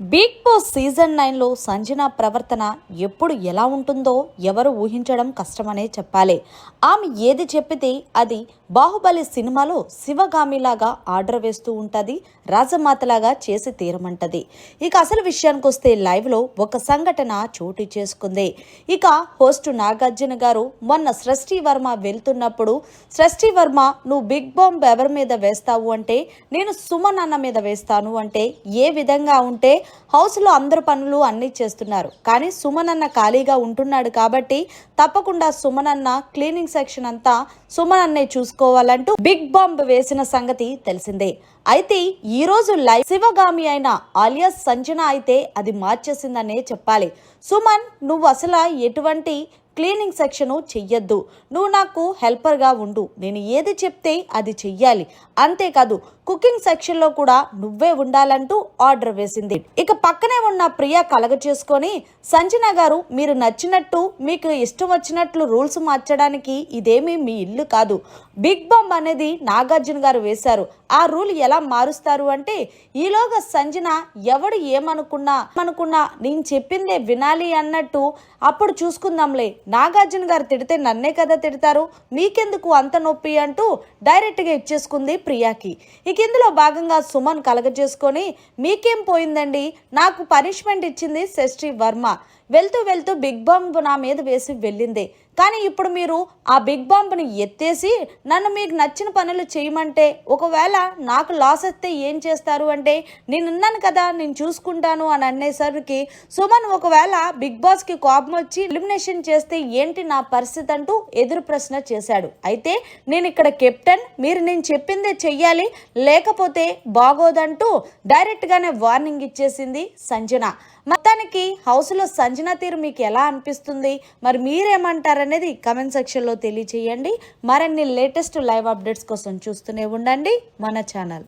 Big boss season నైన్లో సంజన ప్రవర్తన ఎప్పుడు ఎలా ఉంటుందో ఎవరు ఊహించడం కష్టమనే చెప్పాలి. ఆమె ఏది చెప్పితే అది బాహుబలి సినిమాలో శివగామిలాగా ఆర్డర్ వేస్తూ ఉంటుంది రాజమాతలాగా చేసి తీరమంటది. ఇక అసలు విషయానికి వస్తే లైవ్లో ఒక సంఘటన చోటు చేసుకుంది. ఇక హోస్ట్ నాగార్జున గారు మొన్న సృష్టి వర్మ వెళ్తున్నప్పుడు సృష్టి వర్మ నువ్వు బిగ్ బాంబ్ ఎవరి మీద వేస్తావు అంటే నేను సుమన్ అన్న మీద వేస్తాను అంటే ఏ విధంగా ఉంటే హౌస్లో అందరు పనులు అన్నీ చేస్తున్నారు. కానీ సుమన్ అన్న ఖాళీగా ఉంటున్నాడు కాబట్టి తప్పకుండా సుమన్ అన్న క్లీనింగ్ సెక్షన్ అంతా సుమన్ అన్నే చూసుకోవాలంటూ బిగ్ బాంబ్ వేసిన సంగతి తెలిసిందే. అయితే ఈ రోజు లైవ్ శివగామి అయిన ఆలియాస్ సంజన అయితే అది మార్చేసిందనే చెప్పాలి. సుమన్ నువ్వు అసలు ఎటువంటి క్లీనింగ్ సెక్షను చెయ్యొద్దు. నువ్వు నాకు హెల్పర్గా ఉండు. నేను ఏది చెప్తే అది చెయ్యాలి. అంతేకాదు కుకింగ్ సెక్షన్లో కూడా నువ్వే ఉండాలంటూ ఆర్డర్ వేసింది. ఇక పక్కనే ఉన్న ప్రియ కలగ చేసుకొని సంజన గారు మీరు నచ్చినట్టు మీకు ఇష్టం వచ్చినట్లు రూల్స్ మార్చడానికి ఇదేమీ మీ ఇల్లు కాదు. బిగ్ బాంబ్ అనేది నాగార్జున గారు వేశారు. ఆ రూల్ ఎలా మారుస్తారు అంటే ఈలోగా సంజన ఎవడు ఏమనుకున్నా అనుకున్నా నేను చెప్పిందే వినాలి అన్నట్టు అప్పుడు చూసుకుందాంలే. నాగార్జున గారు తిడితే నన్నే కదా తిడతారు? మీకెందుకు అంత నొప్పి అంటూ డైరెక్ట్గా ఇచ్చేసుకుంది ప్రియాకి. ఇక ఇందులో భాగంగా సుమన్ కలగజేసుకొని మీకేం పోయిందండి? నాకు పనిష్మెంట్ ఇచ్చింది శశ్రీ వర్మ వెళ్తూ వెళ్తూ బిగ్ బాంబ్ నా మీద వేసి వెళ్ళింది. కానీ ఇప్పుడు మీరు ఆ బిగ్ బాంబ్ని ఎత్తేసి నన్ను మీకు నచ్చిన పనులు చేయమంటే ఒకవేళ నాకు లాస్ వస్తే ఏం చేస్తారు అంటే నేనున్నాను కదా నేను చూసుకుంటాను అని అనేసరికి సుమన్ ఒకవేళ బిగ్ బాస్కి కోపం వచ్చి ఎలిమినేషన్ చేస్తే ఏంటి నా పరిస్థితి అంటూ ఎదురు ప్రశ్న చేశాడు. అయితే నేను ఇక్కడ కెప్టెన్ మీరు నేను చెప్పిందే చెయ్యాలి లేకపోతే బాగోదంటూ డైరెక్ట్గానే వార్నింగ్ ఇచ్చేసింది సంజన. మొత్తానికి హౌస్లో సంజన తీరు మీకు ఎలా అనిపిస్తుంది? మరి మీరేమంటారని అనేది కమెంట్ సెక్షన్లో తెలియచేయండి. మరిన్ని లేటెస్ట్ లైవ్ అప్డేట్స్ కోసం చూస్తూనే ఉండండి. మన ఛానల్